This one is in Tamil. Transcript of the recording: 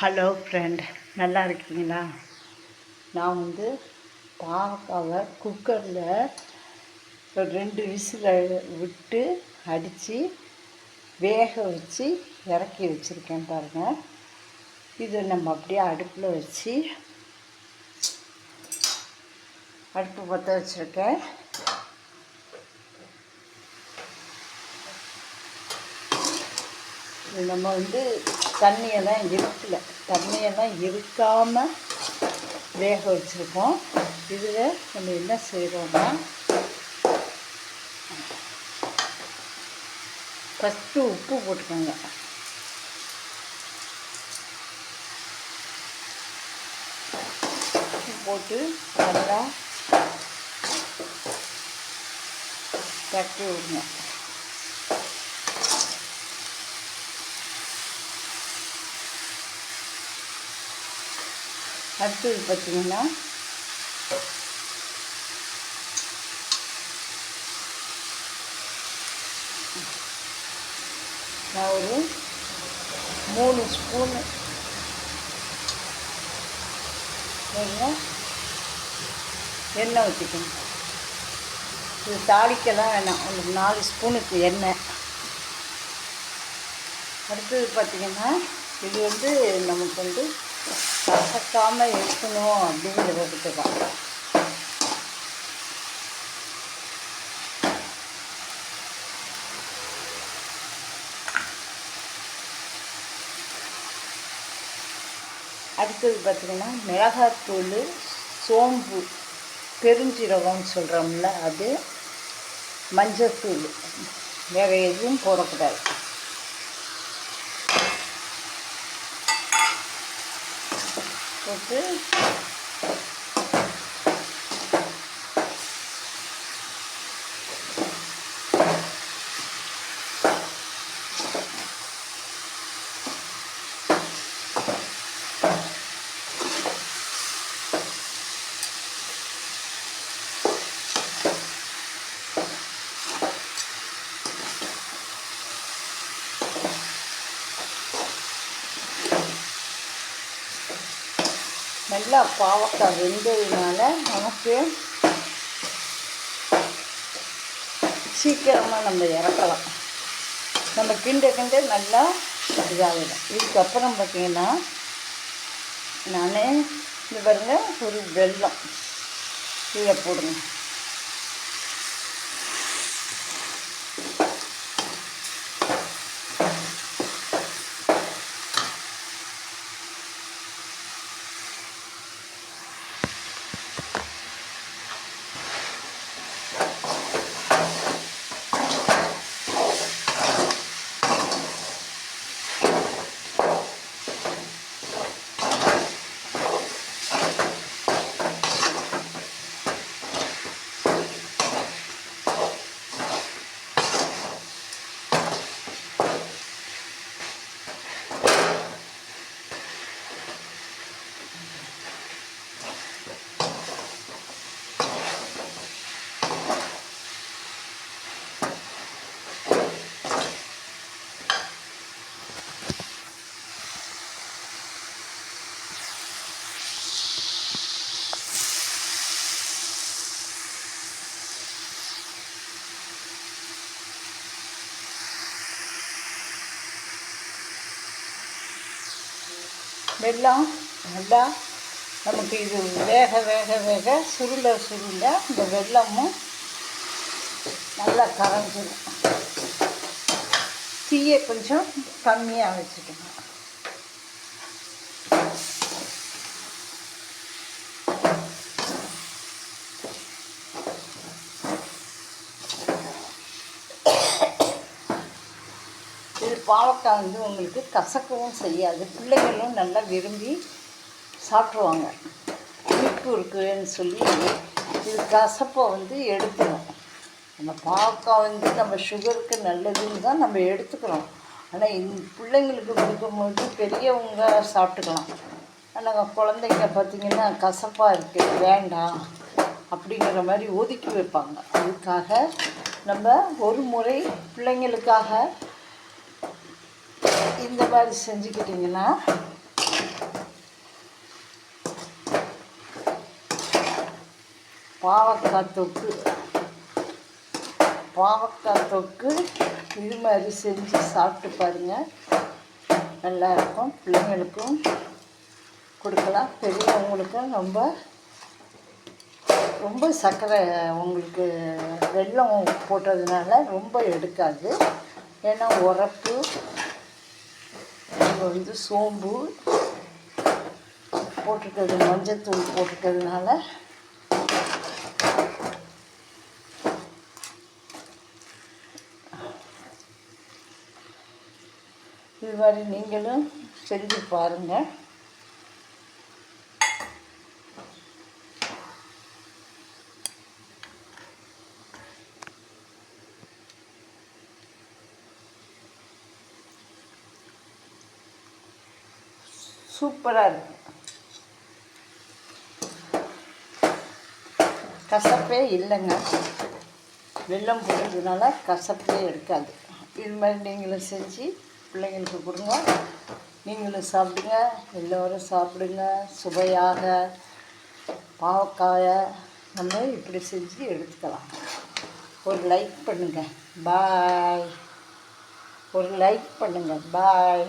ஹலோ ஃப்ரெண்ட் நல்லா இருக்கீங்களா? நான் வந்து பாவக்காவை குக்கரில் ஒரு ரெண்டு விசில் விட்டு அடித்து வேக வச்சு இறக்கி வச்சுருக்கேன் பாருங்கள் இது நம்ம அப்படியே அடுப்பில் வச்சு அடுப்பு பற்ற வச்சுருக்கேன். நம்ம வந்து தண்ணியெல்லாம் இருக்கல தண்ணியெல்லாம் இருக்காமல் வேக வச்சுருக்கோம். இதில் நம்ம என்ன செய்கிறோம்னா ஃபஸ்ட்டு உப்பு போட்டுக்கோங்க. உப்பு போட்டு நல்லா தட்டி விடுங்க அடுத்தது பார்த்திங்கன்னா நான் ஒரு மூணு ஸ்பூனு எண்ணெய் ஊற்றிக்கணும் இது தாளிக்கலாம் வேணாம். ஒரு நாலு ஸ்பூனுக்கு எண்ணெய். அடுத்தது பார்த்திங்கன்னா இது வந்து நமக்கு வந்து கசக்காமல் இருக்கணும் அப்படிங்கிறதுக்கு தான். அடுத்தது பார்த்திங்கன்னா மிளகாத்தூள் சோம்பு பெருஞ்சீரகம்னு சொல்கிறோம்ல அது மஞ்சத்தூள். வேறு எதுவும் போடக்கூடாது. போட்டு நல்லா பாவக்காய் வெந்ததுனால நமக்கு சீக்கிரமாக நம்ம இறக்கலாம். நம்ம கிண்ட கிண்ட நல்லா இதாகிடும் இதுக்கப்புறம் பார்த்திங்கன்னா நான் இது பாருங்கள் ஒரு வெள்ளம் கீழே போடுங்க. வெல்லம் நல்லா நமக்கு இது வேக வேக வேக சுருள சுருள இந்த வெல்லமும் நல்லா கரைஞ்சிடும் தீயை கொஞ்சம் கம்மியாக வச்சுக்கணும் இது பாவக்காய் வந்து உங்களுக்கு கசக்கவும் செய்யாது. பிள்ளைகளும் நல்லா விரும்பி சாப்பிட்ருவாங்க இனிப்பு இருக்குன்னு சொல்லி இது கசப்பை வந்து எடுத்துடும் நம்ம பாவக்காய் வந்து நம்ம சுகருக்கு நல்லதுன்னு தான் நம்ம எடுத்துக்கிறோம். ஆனால் இந்த பிள்ளைங்களுக்கு கொடுக்கும்போது பெரியவங்க சாப்பிட்டுக்கலாம். ஆனால் குழந்தைங்க பார்த்திங்கன்னா கசப்பாக இருக்குது வேண்டாம் அப்படிங்கிற மாதிரி ஒதுக்கி வைப்பாங்க. அதுக்காக நம்ம ஒரு முறை பிள்ளைங்களுக்காக இந்த மாதிரி செஞ்சுக்கிட்டிங்கன்னா பாவக்காய் தொக்கு. பாவக்காய் தொக்கு இது மாதிரி செஞ்சு சாப்பிட்டு பாருங்கள் நல்லா இருக்கும் பிள்ளைங்களுக்கும் கொடுக்கலாம். பெரியவங்களுக்கும் ரொம்ப ரொம்ப சர்க்கரை உங்களுக்கு வெள்ளம் போட்டதுனால ரொம்ப எடுக்காது. ஏன்னா உரப்பு இது வந்து சோம்பு போட்டிருக்கிறது மஞ்சத்தூள் போட்டிருக்கிறதுனால. இது மாதிரி நீங்களும் செஞ்சு பாருங்கள் சூப்பராக இருக்குது கசப்பே இல்லைங்க. வெள்ளம் போடுறதுனால கசப்பே இருக்காது. இது மாதிரி நீங்களும் செஞ்சு பிள்ளைங்களுக்கு கொடுங்க. நீங்களும் சாப்பிடுங்க. எல்லோரும் சாப்பிடுங்க. சுவையாக பாவக்காயை நம்ம இப்படி செஞ்சு எடுத்துக்கலாம். ஒரு லைக் பண்ணுங்கள் பாய் ஒரு லைக் பண்ணுங்கள் பாய்